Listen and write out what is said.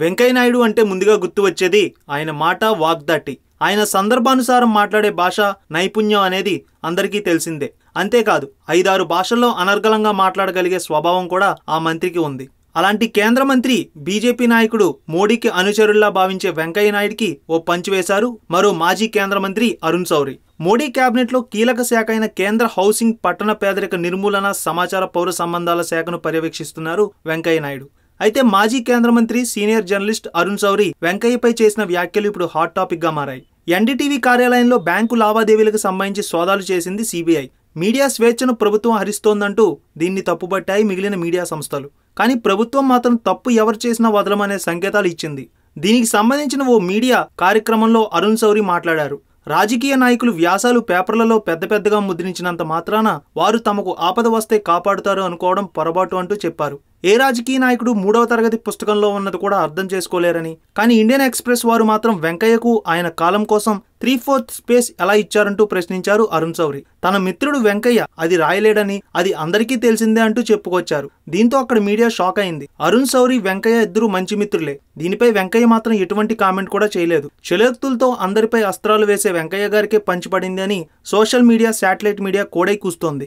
వెంకయ్యనాయుడు అంటే ముందుగా గుర్తు వచ్చేది ఆయన మాట వాగ్దాటి. ఆయన సందర్భానుసారం మాట్లాడే భాష నైపుణ్యం అనేది అందరికీ తెలిసిందే. అంతేకాదు ఐదారు భాషల్లో అనర్గళంగా మాట్లాడగలిగే స్వభావం కూడా ఆ మంత్రికి ఉంది. అలాంటి కేంద్ర మంత్రి బీజేపీ నాయకుడు మోడీకి అనుచరుల్లా భావించే వెంకయ్య నాయుడికి ఓ పంచ్ వేశారు మరో మాజీ కేంద్ర మంత్రి అరుణ్ సౌరి. మోడీ కేబినెట్లో కీలక శాఖ అయిన కేంద్ర హౌసింగ్ పట్టణ పేదరిక నిర్మూలన సమాచార పౌర సంబంధాల శాఖను పర్యవేక్షిస్తున్నారు వెంకయ్య నాయుడు అయితే మాజీ కేంద్ర మంత్రి సీనియర్ జర్నలిస్ట్ అరుణ్ సౌరి వెంకయ్యపై చేసిన వ్యాఖ్యలు ఇప్పుడు హాట్ టాపిక్గా మారాయి. ఎన్డీటీవీ కార్యాలయంలో బ్యాంకు లావాదేవీలకు సంబంధించి సోదాలు చేసింది సిబిఐ. మీడియా స్వేచ్ఛను ప్రభుత్వం హరిస్తోందంటూ దీన్ని తప్పుపట్టాయి మిగిలిన మీడియా సంస్థలు. కానీ ప్రభుత్వం మాత్రం తప్పు ఎవరు చేసినా వదలమనే సంకేతాలు ఇచ్చింది. దీనికి సంబంధించిన ఓ మీడియా కార్యక్రమంలో అరుణ్ సౌరి మాట్లాడారు. రాజకీయ నాయకులు వ్యాసాలు పేపర్లలో పెద్ద పెద్దగా ముద్రించినంత మాత్రాన వారు తమకు ఆపద వస్తే కాపాడుతారు అనుకోవడం పొరపాటు అంటూ చెప్పారు. ఏ రాజకీయ నాయకుడు మూడవ తరగతి పుస్తకంలో ఉన్నది కూడా అర్థం చేసుకోలేరని. కానీ ఇండియన్ ఎక్స్ప్రెస్ వారు మాత్రం వెంకయ్యకు ఆయన కాలం కోసం త్రీ ఫోర్త్ స్పేస్ ఎలా ఇచ్చారంటూ ప్రశ్నించారు అరుణ్ సౌరి తన మిత్రుడు వెంకయ్య అది రాయలేడని అది అందరికీ తెలిసిందే అంటూ చెప్పుకొచ్చారు. దీంతో అక్కడ మీడియా షాక్ అయింది. అరుణ్ సౌరి వెంకయ్య ఇద్దరు మంచి మిత్రులే. దీనిపై వెంకయ్య మాత్రం ఎటువంటి కామెంట్ కూడా చేయలేదు. చెలోక్తులతో అందరిపై అస్త్రాలు వేసే వెంకయ్య గారికే పంచిపడింది అని సోషల్ మీడియా శాటిలైట్ మీడియా కోడై కూస్తోంది.